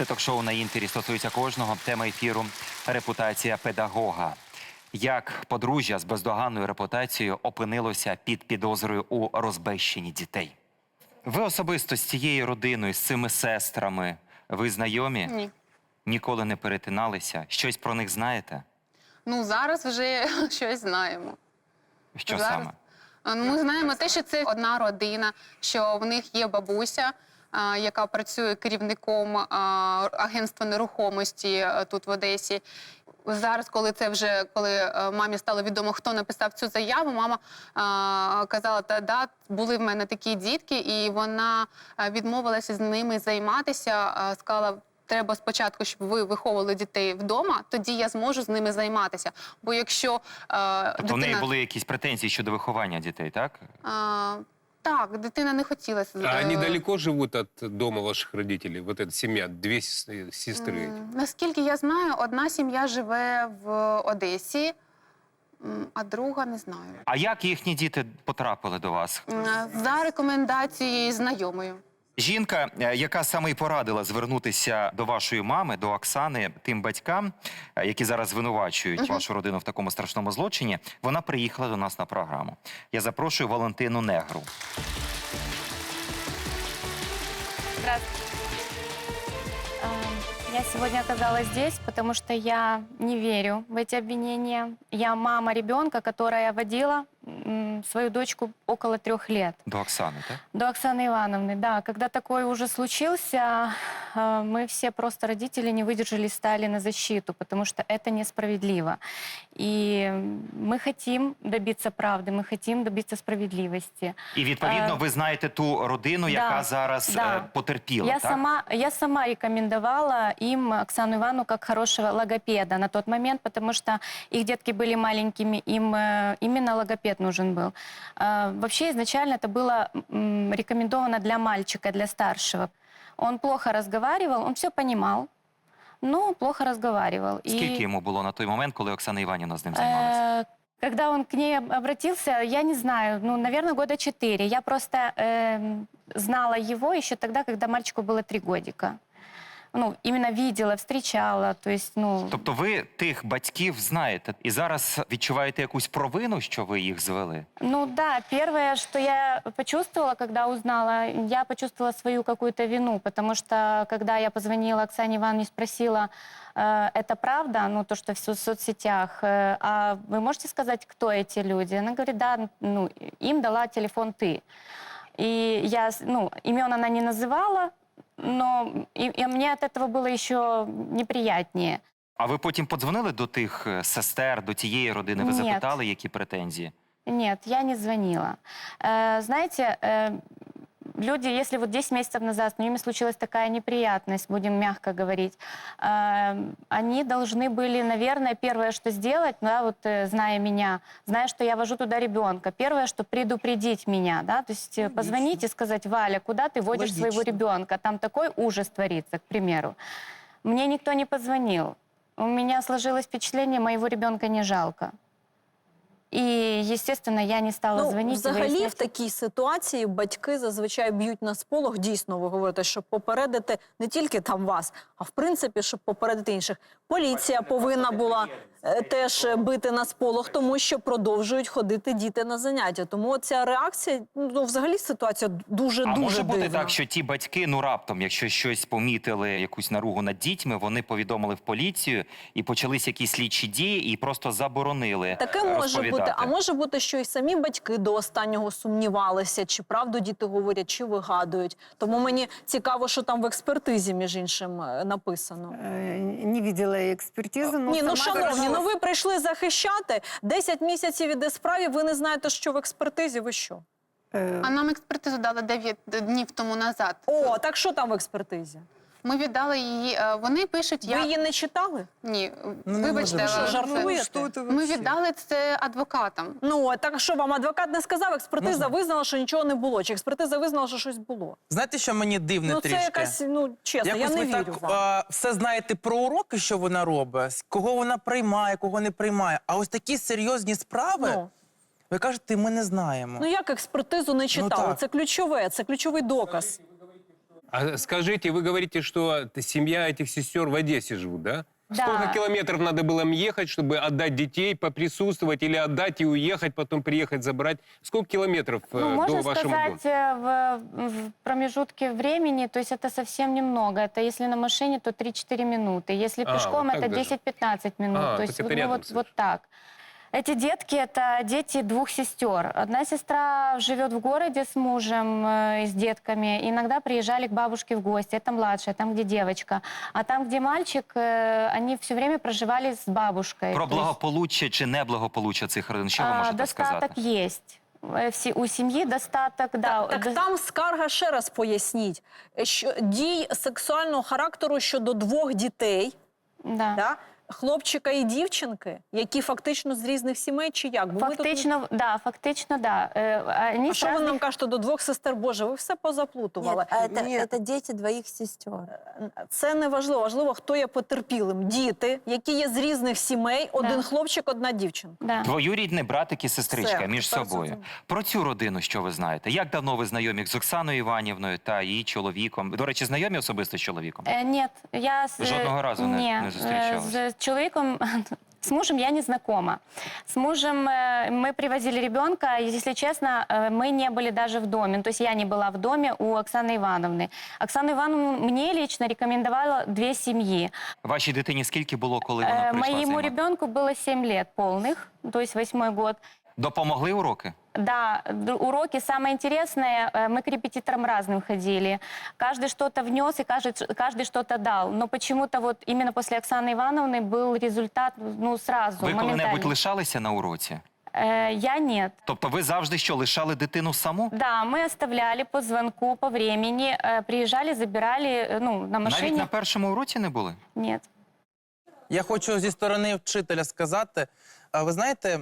Це ток-шоу на інтері стосується кожного. Тема ефіру репутація педагога. Як подружжя з бездоганною репутацією опинилося під підозрою у розбещенні дітей? Ви особисто з цією родиною, з цими сестрами, ви знайомі? Ні. Ніколи не перетиналися? Щось про них знаєте? Ну зараз вже щось знаємо. Що Зараз. саме? Ну, Ми знаємо те, що це одна родина, що в них є бабуся, яка працює керівником агентства нерухомості тут в Одесі. Зараз, коли це вже коли е, мамі стало відомо, хто написав цю заяву, мама а, казала, та да, були в мене такі дітки, і вона відмовилася з ними займатися. а, сказала, треба спочатку, щоб ви виховували дітей вдома, тоді я зможу з ними займатися. Бо якщо е, Тобто в неї були якісь претензії щодо виховання дітей, так? А, так, дитина не хотіла. з- А е, они далеко живут от дома ваших родителей? Вот эта семья, две сес- сестры. м, Наскільки я знаю, одна сім'я живе в Одесі, м, а друга не знаю. А як їхні діти потрапили до вас? М, За рекомендацією знайомою. Жінка, е, яка саме й порадила звернутися до вашої мами, до Оксани, тим батькам, е, які зараз звинувачують вашу родину в такому страшному злочині, вона приїхала до нас на програму. Я запрошую Валентину Негру. Здравствуйте. Я сегодня оказалась здесь, потому что я не верю в эти обвинения. Я мама ребенка, которая водила м, свою дочку около трех лет. До Оксани, так? До Оксаны Ивановны, да. Когда такой уже случился, э, мы все просто родители не выдержали, стали на защиту, потому что это несправедливо. И мы хотим добиться правды, мы хотим добиться справедливости. І відповідно Е, ви знаєте ту родину, яка да, зараз да. е, потерпіла. Я так? сама, я сама рекомендовала им Оксану Ивановну как хорошего логопеда на тот момент, потому что их детки были маленькими, им э, именно логопед нужен был. А, Вообще изначально это было м, рекомендовано для мальчика, для старшего. Он плохо разговаривал, он все понимал, но плохо разговаривал. И, Скільки йому було на той момент, коли Оксана Іванівна з ним займалася? э, Когда он к ней об- обратился, я не знаю, ну, наверное, года четыре. Я просто эм, знала его еще тогда, когда мальчику было три годика. Ну, именно видела, встречала, то есть, ну... Тобто ви тих батьків знаєте і зараз відчуваєте якусь провину, що ви їх звели? Ну да, первое, что я почувствовала, когда узнала, я почувствовала свою какую-то вину, потому что когда я позвонила Оксане Ивановне и спросила, э, это правда, ну то, что в со- соцсетях, э, а вы можете сказать, кто эти люди? Она говорит, да, ну им дала телефон ты. И я, с- ну, имен она не называла, но и, и мне от этого было еще неприятнее. А ви потім подзвонили до тих е, сестер, до тієї родини? Ви Ні. запитали, які претензії? Нет, я не звонила. Э, знаете, э, люди, если вот 10 месяцев назад с ними случилась такая неприятность, будем мягко говорить, э, они должны были, наверное, первое, что сделать, да, вот э, зная меня, зная, что я вожу туда ребенка, первое, что предупредить меня, да, то есть э, позвонить и сказать, Валя, куда ты водишь своего Логично. ребенка, там такой ужас творится, к примеру. Мне никто не позвонил. У меня сложилось впечатление, моего ребенка не жалко. І, естественно, я не стала Ну, дзвонити. взагалі, в такій ситуації батьки зазвичай б'ють на сполох. Дійсно, ви говорите, щоб попередити не тільки там вас, а в принципі, щоб попередити інших. Поліція повинна була е, теж бити на сполох, тому що продовжують ходити діти на заняття. Тому ця реакція, ну взагалі ситуація дуже А дуже може бути так, що ті батьки, ну раптом, якщо щось помітили, якусь наругу над дітьми, вони повідомили в поліцію і почались якісь слідчі дії, і просто заборонили Таке може розповідати бути. А може бути, що і самі батьки до останнього сумнівалися, чи правду діти говорять, чи вигадують. Тому мені цікаво, що там в експертизі, між іншим, е, написано. Э, Не видела экспертизы, но Ні, ну сама шановні, хорошо- ну ви прийшли захищати 10 місяців іде справі. Ви не знаєте, що в експертизі. Ви що? Э, А нам експертизу дали 9 днів тому назад. О, так що там в експертизі? Ми віддали її. е, Вони пишуть, Ви я її не читали? ні, Ну, не вибачте, може бути. але Що, жартуєте? Ми віддали це адвокатам. Ну так що вам адвокат не сказав? Експертиза Можна? визнала, що нічого не було. Чи експертиза визнала, що щось було? Знаєте, що мені дивне ну трішки? це якась, ну чесно, Якось я не ви вірю так вам. а, все знаєте про уроки, що вона робить, кого вона приймає, кого не приймає. А ось такі серйозні справи, Ну. ви кажете, ми не знаємо. Ну як експертизу не читали? так. це ключове, це ключовий доказ. А скажите, вы говорите, что семья этих сестер в Одессе живут, да? Да. Сколько километров надо было им ехать, чтобы отдать детей, поприсутствовать или отдать и уехать, потом приехать забрать? Сколько километров э, Ну, до можно вашего дома? сказать, э, в, в промежутке времени, то есть это совсем немного. Это если на машине, то 3-4 минуты. Если А, пешком, вот это даже. 10-15 минут. А, то есть это ну, рядом вот, вот так. Эти детки – это дети двух сестер. Одна сестра живет в городе с мужем э, и с детками. Иногда приезжали к бабушке в гости. Это младшая, там, где девочка. А там, где мальчик, э, они все время проживали с бабушкой. Про То есть, благополуччя чи неблагополуччя цих родин, що ви а, можете достаток сказати? есть. Э, все- У семьи достаток, да. Так дос- там скарга ще раз поясніть, що дій сексуального характеру щодо двох дітей, да. да? хлопчика і дівчинки, які фактично з різних сімей, чи як? Бо ми тут не- Фактично, да, фактично, да. Э, Они А с що ви разных- нам кажете до двох сестер? Боже, ви все позаплутували. Нет, а это, Ні, это дети двоих сестер. Це не важливо. Важливо, хто є потерпілим. Діти, які є з різних сімей, один Да. хлопчик, одна дівчинка. Да. Двоюрідний братик і сестричка Все, між тепер собою. зрозуміло. Про цю родину, що ви знаєте? Як давно ви знайомі з Оксаною Іванівною та її чоловіком? До речі, знайомі особисто з чоловіком? Э, Нет, я с, Жодного разу не- Ні, не э, зустрічалась? С человеком, с мужем я не знакома. С мужем э, мы привозили ребенка, и, если честно, э, мы не были даже в доме. Ну, То есть я не была в доме у Оксаны Ивановны. Оксана Ивановна мне лично рекомендовала две семьи. Вашій дитині скільки було, коли вона Э, прийшла? Моему займати? ребенку было 7 лет полных, то есть восьмой год. Допомогли уроки? Да, д- уроки самое интересное, э, мы к репетиторам разным ходили. Каждый что-то внес и каждый, каждый что-то дал. Но почему-то вот именно после Оксаны Ивановны был результат ну сразу, Ви коли-небудь моментально. лишалися на уроці? Э, я нет. Тобто ви завжди що, лишали дитину саму? Да, мы оставляли по звонку, по времени, э, приезжали, забирали, э, ну, на машине. Навіть на першому уроці не були? Нет. Я хочу зі сторони вчителя сказати. а, Ви знаєте,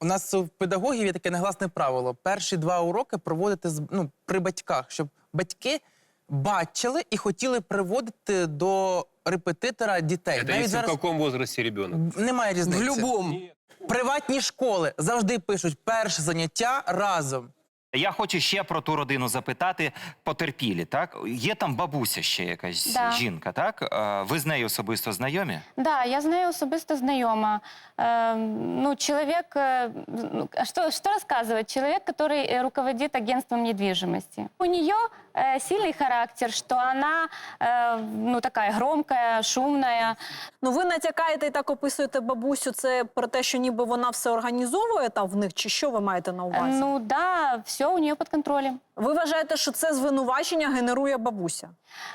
у нас в педагогів є таке негласне правило: перші два уроки проводити з- ну, при батьках, щоб батьки бачили і хотіли приводити до репетитора дітей. Це Навіть зараз в якому возрасті ребенок? немає різниці. В любом. Приватні школи завжди пишуть перше заняття разом. Я хочу ще про ту родину запитати. Потерпілі, так? Є там бабуся ще якась Да. жінка, так? Е, Ви з нею особисто знайомі? Да, я знаю особисто знайома. Э, ну, человек, э, ну, а что, что рассказывать? Человек, который э, руководит агентством недвижимости. У нее э, сильный характер, что она, э, ну, такая громкая, шумная. Ну ви натякаєте і так описуєте бабусю. Це про те, що ніби вона все організовує там в них, чи що ви маєте на Э, увазі? ну, да, все у нее под контролем. Ви вважаєте, що це звинувачення генерує бабуся?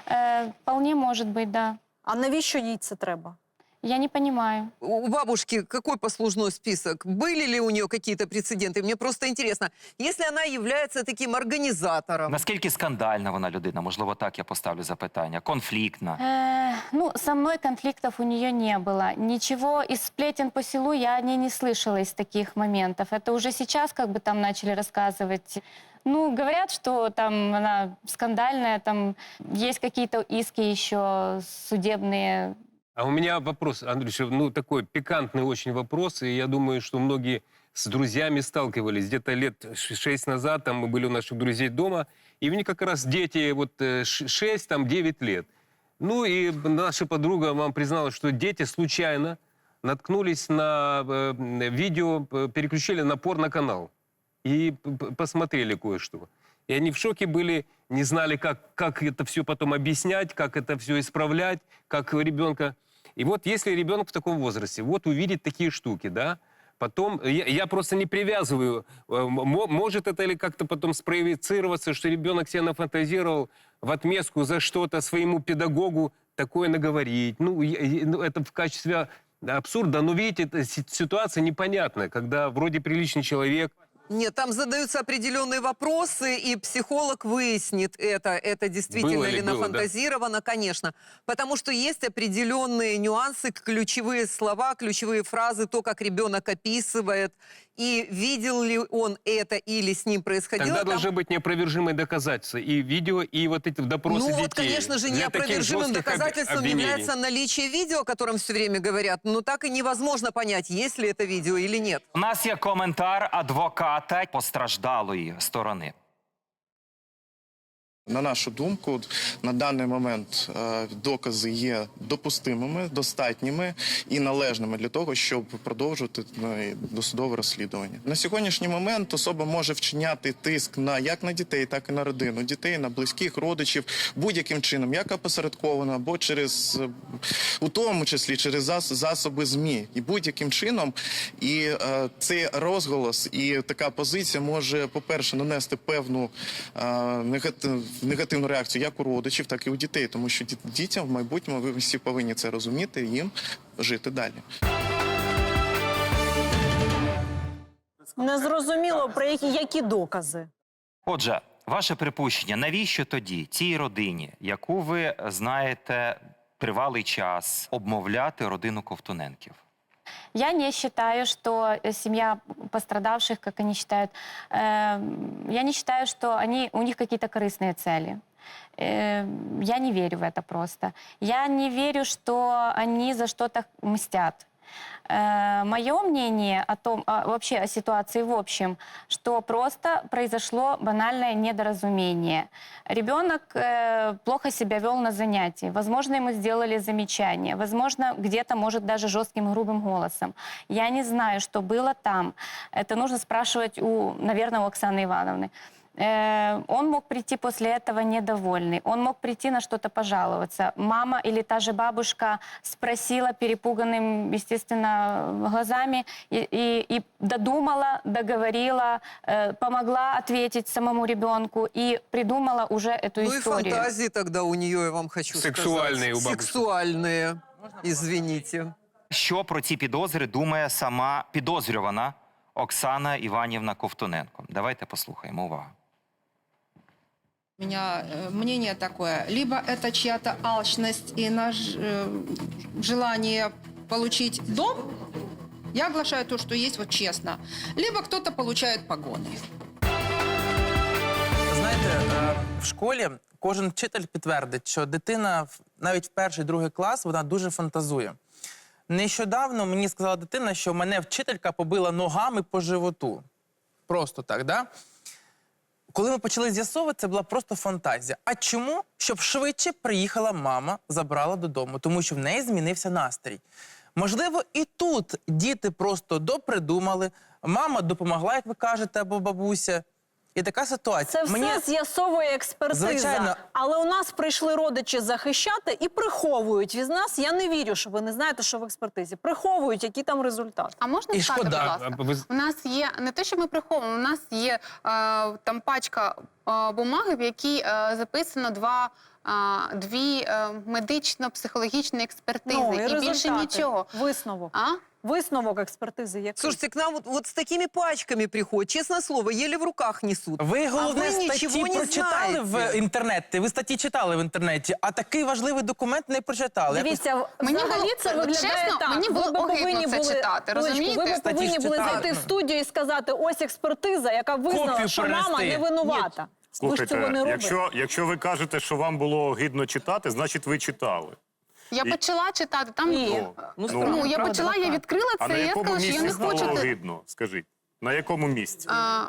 Э, вполне может быть, да. А навіщо їй це треба? Я не понимаю. У бабушки какой послужной список? Были ли у нее какие-то прецеденты? Мне просто интересно, если она является таким организатором, Наскільки скандальна вона людина? Можливо, так я поставлю запитання. Конфліктна. Э, ну, со мной конфликтов у нее не было. Ничего из сплетен по селу я о ней не слышала из таких моментов. Это уже сейчас как бы там начали рассказывать. Ну, говорят, что там она скандальная, там есть какие-то иски еще судебные. А у меня вопрос, Андрюша, ну такой пикантный очень вопрос, и я думаю, что многие с друзьями сталкивались. Где-то лет шесть назад там мы были у наших друзей дома, и у них как раз дети вот э, шесть, там девять лет. Ну и наша подруга вам призналась, что дети случайно наткнулись на э, видео, переключили на порно-канал и посмотрели кое-что. И они в шоке были, не знали, как, как это все потом объяснять, как это все исправлять, как ребенка. И вот если ребенок в таком возрасте, вот увидит такие штуки, да, потом, я, я просто не привязываю, э, мо- может это ли как-то потом спроецироваться, что ребенок себе нафантазировал в отместку за что-то своему педагогу такое наговорить. Ну, ну, это в качестве абсурда, но видите, ситуация непонятная, когда вроде приличный человек, нет, там задаются определенные вопросы, и психолог выяснит это, это действительно Было ли ли было, да? нафантазировано, конечно. Потому что есть определенные нюансы, ключевые слова, ключевые фразы, то, как ребенок описывает, и видел ли он это или с ним происходило. Тогда там должны быть неопровержимые доказательства. И видео, и вот эти допросы Ну детей. вот, конечно же, Для таких неопровержимым жестких об- доказательством обвинений. является наличие видео, о котором все время говорят. Но так и невозможно понять, есть ли это видео или нет. У нас є коментар адвоката постраждалої сторони. На нашу думку, на даний момент е, докази є допустимими, достатніми і належними для того, щоб продовжувати е, досудове розслідування. На сьогоднішній момент особа може вчиняти тиск на як на дітей, так і на родину, дітей, на близьких родичів будь-яким чином, як опосередковано, або через у тому числі через зас- засоби змі, і будь-яким чином. І е, цей розголос і така позиція може, по-перше, нанести певну е, негатив, негативну реакцію як у родичів, так і у дітей, тому що діт- дітям в майбутньому ви всі повинні це розуміти і їм жити далі. Не зрозуміло, про які, які докази. Отже, ваше припущення, навіщо тоді цій родині, яку ви знаєте тривалий час, обмовляти родину Ковтуненків? Я не считаю, что э, семья пострадавших, как они считают, э, я не считаю, что они, у них какие-то корыстные цели. Э, я не верю в это просто. Я не верю, что они за что-то мстят. Мое мнение о том, а, вообще о ситуации в общем, что просто произошло банальное недоразумение. Ребенок э, плохо себя вел на занятии. Возможно, ему сделали замечание. Возможно, где-то, может, даже жестким, грубым голосом. Я не знаю, что было там. Это нужно спрашивать у, наверное, у Оксаны Ивановны. Э, Он мог прийти после этого недовольный, он мог прийти на что-то пожаловаться. Мама или та же бабушка спросила перепуганным, естественно, глазами и, и- и додумала, договорила, э, помогла ответить самому ребенку и придумала уже эту Ну и историю. фантазии тогда у нее, я вам хочу Сексуальные у сказать. бабушки. Сексуальные. Извините. Що про ці підозри думає сама підозрювана Оксана Іванівна Ковтуненко? Давайте послухаємо. Увага. У меня э, мнение такое. Либо это чья-то алчность и наш э, желание получить дом. Я оглашаю то, что есть, вот честно. Либо кто-то получает погоны. Знаєте, е, в школі кожен вчитель підтвердить, що дитина в- навіть в перший другий клас вона дуже фантазує. Нещодавно мені сказала дитина, що мене вчителька побила ногами по животу. Просто так, да? Коли ми почали з'ясовувати, це була просто фантазія. А чому? Щоб швидше приїхала мама, забрала додому, тому що в неї змінився настрій. Можливо, і тут діти просто допридумали, мама допомогла, як ви кажете, або бабуся. І така ситуація. Це все з'ясовує експертиза. Звичайно. Але у нас прийшли родичі захищати і приховують від нас. Я не вірю, що ви не знаєте, що в експертизі. Приховують, які там результати. А можна І сказати, будь ласка? А ви У нас є не те, що ми приховуємо, у нас є е, там пачка е, бумаги, в якій е, записано два. Дві е, медично-психологічні експертизи Ну, і, більше нічого. Висновок. А? Висновок експертизи який? Слушайте, к нам вот, вот с такими пачками приходят, честное слово, еле в руках несут. Ви головне а вы статті не прочитали в інтернеті. Ви статті читали в інтернеті, а такий важливий документ не прочитали. Дивіться, Мені взагалі було- це виглядає чесно, так. мені було ви б огидно повинні це були, читати, розумієте? Ви б повинні були зайти в студію і сказати, ось експертиза, яка визнала, Копію що мама не винувата. ви ж цього не якщо, якщо ви кажете, що вам було гидно читати, значить ви читали. Я І- почала читати, там Ні. Ну, ну, я правда, почала, я так. відкрила А на це, і я якому сказала, що я місці не стало хочу. те- гидно? Скажіть. На якому місці? А,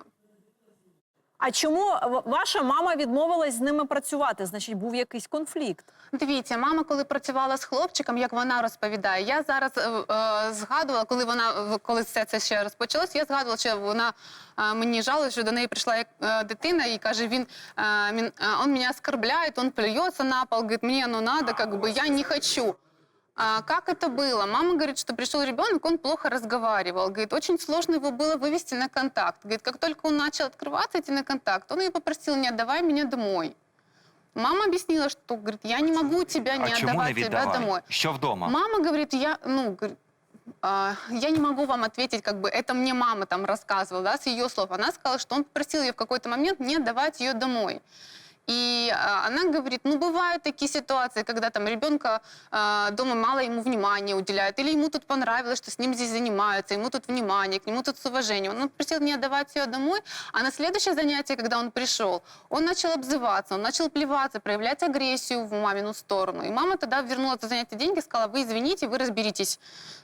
А чому ваша мама відмовилась з ними працювати? Значить, був якийсь конфлікт. Дивіться, мама, коли працювала з хлопчиком, як вона розповідає, я зараз е, е, згадувала, коли вона коли все це ще розпочалось, я згадувала, що вона е, мені жалує, що до неї прийшла як е, дитина і каже: він, е, він е, он мене оскорбляє, он плюється на пол, говорить, мені оно надо, как бы я не хочу. А как это было? Мама говорит, что пришел ребенок, он плохо разговаривал. Говорит, очень сложно его было вывести на контакт. Говорит, как только он начал открываться, идти на контакт, он ее попросил, не отдавай меня домой. Мама объяснила, что, говорит, я не могу тебя не а отдавать тебя віддавай? домой. Що вдома? Мама говорит, я, ну, говорит, а, я не могу вам ответить, как бы это мне мама там рассказывала, да, с ее слов. Она сказала, что он попросил ее в какой-то момент не отдавать ее домой. И а, она говорит, ну бывают такие ситуации, когда там ребенка а, дома мало ему внимания уделяют, или ему тут понравилось, что с ним здесь занимаются, ему тут внимание, к нему тут с уважением. Он просил не отдавать ее домой, а на следующее занятие, когда он пришел, он начал обзываться, он начал плеваться, проявлять агрессию в мамину сторону. И мама тогда вернула за занятие деньги, сказала, вы извините, вы разберитесь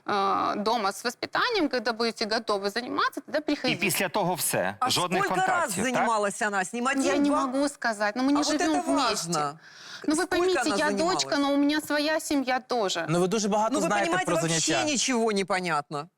э, дома с воспитанием, когда будете готовы заниматься, тогда І приходите. після того все. А Жодних сколько раз контактів. так? занималась она с ним? Один, Я не два? могу сказать. Но мы мы не а вот живем это вместе. важно. Ну вы Сколько поймите, она я занималась? дочка, но у меня своя семья тоже. Ну ви дуже багато Ну, вы знаєте понимаете, про вообще заняття. ничего не понятно.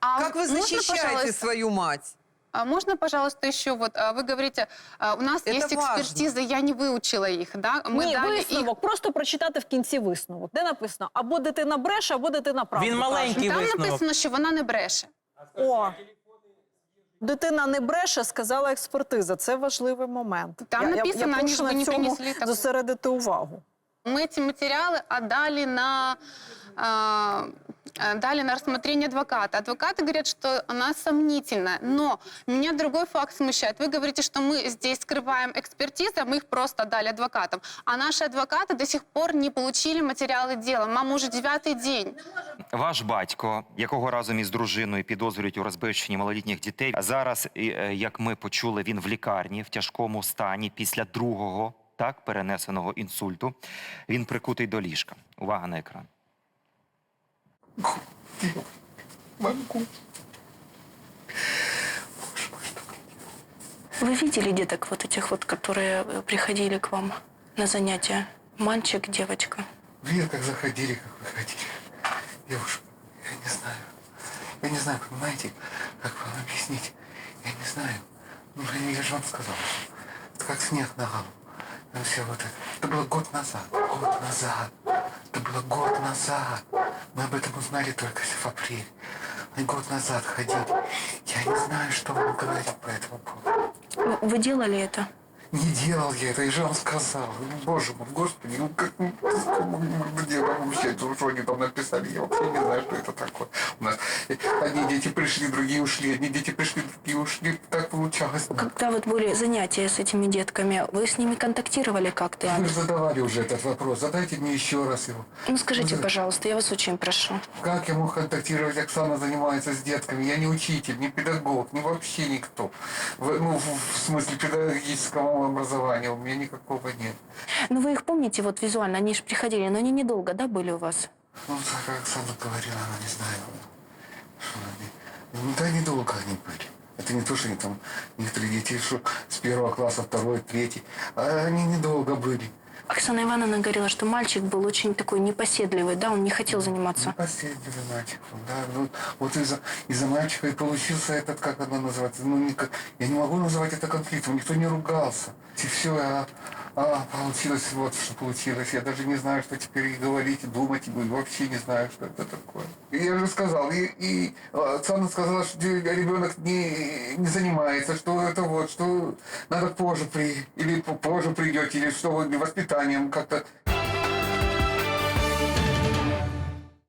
А Как вы можно, защищаете пожалуйста, свою мать? А можно, пожалуйста, еще вот а, вы говорите, а, у нас Это есть важно. экспертиза, я не выучила их, да? Мы Ні, дали их. висновок. Просто прочитати в кінці висновок, де написано або дитина бреше, або дитина правду Він каже. маленький Там висновок. написано, що вона не бреше. О, дитина не бреше, сказала експертиза. Це важливий момент. Там я, я, написано, я вони прошу ж на не цьому принесли так- зосередити увагу. Мы эти материалы отдали на, а, а, дали на рассмотрение адвоката. Адвокаты говорят, что она сомнительная. Но меня другой факт смущает. Вы говорите, что мы здесь скрываем экспертизы, а мы их просто дали адвокатам. А наши адвокаты до сих пор не получили материалы дела. Мама уже девятый день. Ваш батько, якого разом із дружиною підозрюють у розбивченні малолітніх дітей, а зараз, і, е, як ми почули, він в лікарні в тяжкому стані після другого так перенесеного інсульту. Він прикутий до ліжка. Увага на екран. Вы видели деток вот этих вот, которые приходили к вам на занятия? Мальчик, девочка. Видел, как заходили, как выходили. Девушка, я не знаю. Я не знаю, понимаете, как вам объяснить. Я не знаю. Ну, я же вам сказал, это как снег на голову. Ну, все вот это. Это было год назад. Год назад. Это было год назад. Мы об этом узнали только в апреле. Мы год назад ходили. Я не знаю, что вам говорить по этому поводу. Вы- Вы делали это? Не делал я это, я же вам сказал. Ну, Боже мой, господи, ну как, ну, где вообще, ну, что они там написали, я вообще не знаю, что это такое. У нас одни дети пришли, другие ушли, одни дети пришли, другие ушли. Так получалось. Когда вот были занятия с этими детками, вы с ними контактировали как-то? Вы же задавали уже этот вопрос, задайте мне еще раз его. Ну скажите, Ну, пожалуйста, я вас очень прошу. Как я мог контактировать, Оксана занимается с детками? Я не учитель, не педагог, не вообще никто. Ну, в смысле педагогического образования у меня никакого нет. Ну вы их помните вот визуально? Они же приходили, но они недолго, да, были у вас? Ну, как Оксана говорила, она не знаю, что они... Ну, да, недолго они были. Это не то, что они там, некоторые дети, что с первого класса, второй, третий. А они недолго были. Оксана Ивановна говорила, что мальчик был очень такой непоседливый, да, он не хотел заниматься. Последний мальчик. Да, ну, вот из-за из мальчика и получился этот, как оно называется, ну, никак, я не могу называть это конфликтом, никто не ругался. И все, а, а получилось вот, что получилось. Я даже не знаю, что теперь и говорить, и думать, и вообще не знаю, что это такое. И я же сказал, и, и а, Оксана сказала, что ребенок не, не занимается, что это вот, что надо позже при, или позже придете, или что вы воспитанием как-то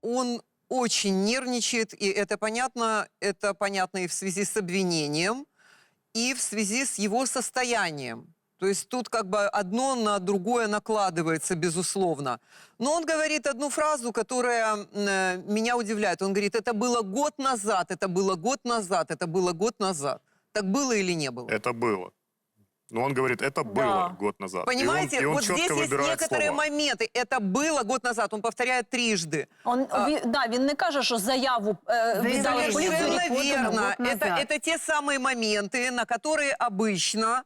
Он очень нервничает, и это понятно, это понятно и в связи с обвинением, и в связи с его состоянием. То есть тут как бы одно на другое накладывается, безусловно. Но он говорит одну фразу, которая м, э, меня удивляет. Он говорит, это было год назад, это было год назад, это было год назад. Так было или не было? Это было. Но он говорит, это было год назад. И он- Понимаете, и он, вот четко здесь есть выбирает некоторые слова. моменты. Это было год назад, он повторяет трижды. Он, А- він, да, він не каже, що заяву е, віддали Заяву поліцію. подано Совершенно верно. год Это, назад. это те самые моменты, на которые обычно, э,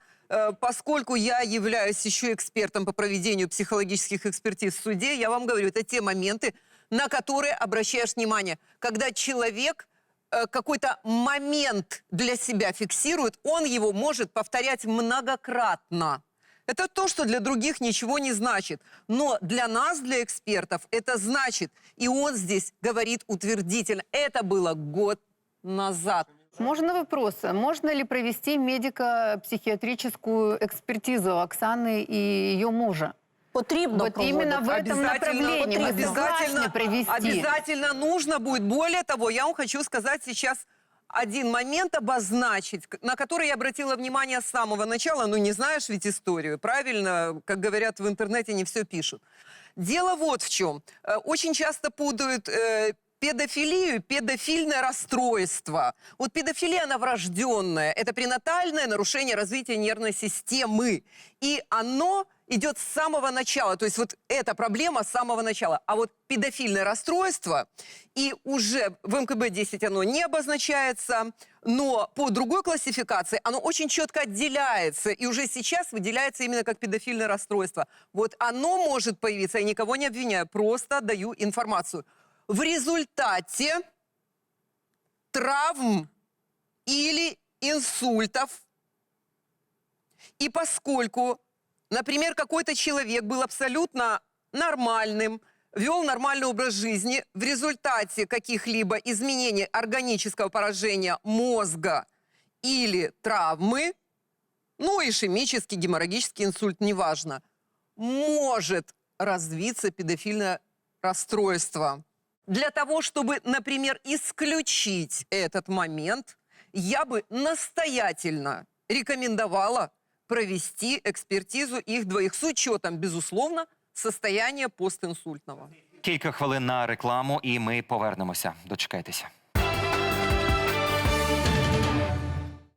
поскольку я являюсь еще экспертом по проведению психологических экспертиз в суде, я вам говорю, это те моменты, на которые обращаешь внимание. Когда человек э, какой-то момент для себя фиксирует, он его может повторять многократно. Это то, что для других ничего не значит. Но для нас, для экспертов, это значит. И он здесь говорит утвердительно. Это было год назад. Можно вопрос? Можно ли провести медико-психиатрическую экспертизу Оксаны и ее мужа? Потрібно Вот проводити. именно в этом направлении мы обязательно, провести. обязательно нужно будет. Более того, я вам хочу сказать сейчас один момент обозначить, на который я обратила внимание с самого начала. Ну, не знаешь ведь историю, правильно? Как говорят в интернете, не все пишут. Дело вот в чем. Э, Очень часто путают э, педофилию, педофильное расстройство. Вот педофилия, она врожденная. Это пренатальное нарушение развития нервной системы. И оно идет с самого начала. То есть вот эта проблема с самого начала. А вот педофильное расстройство, и уже в МКБ-10 оно не обозначается, но по другой классификации оно очень четко отделяется. И уже сейчас выделяется именно как педофильное расстройство. Вот оно может появиться, я никого не обвиняю, просто даю информацию. В результате травм или инсультов. И поскольку, например, какой-то человек был абсолютно нормальным, вел нормальный образ жизни, в результате каких-либо изменений органического поражения мозга или травмы, ну, ишемический, геморрагический инсульт, неважно, может развиться педофильное расстройство. Для того, чтобы, например, исключить этот момент, я бы настоятельно рекомендовала провести экспертизу их двоих с учетом, безусловно, состояния постинсультного. Кілька хвилин на рекламу, і ми повернемося. Дочекайтеся.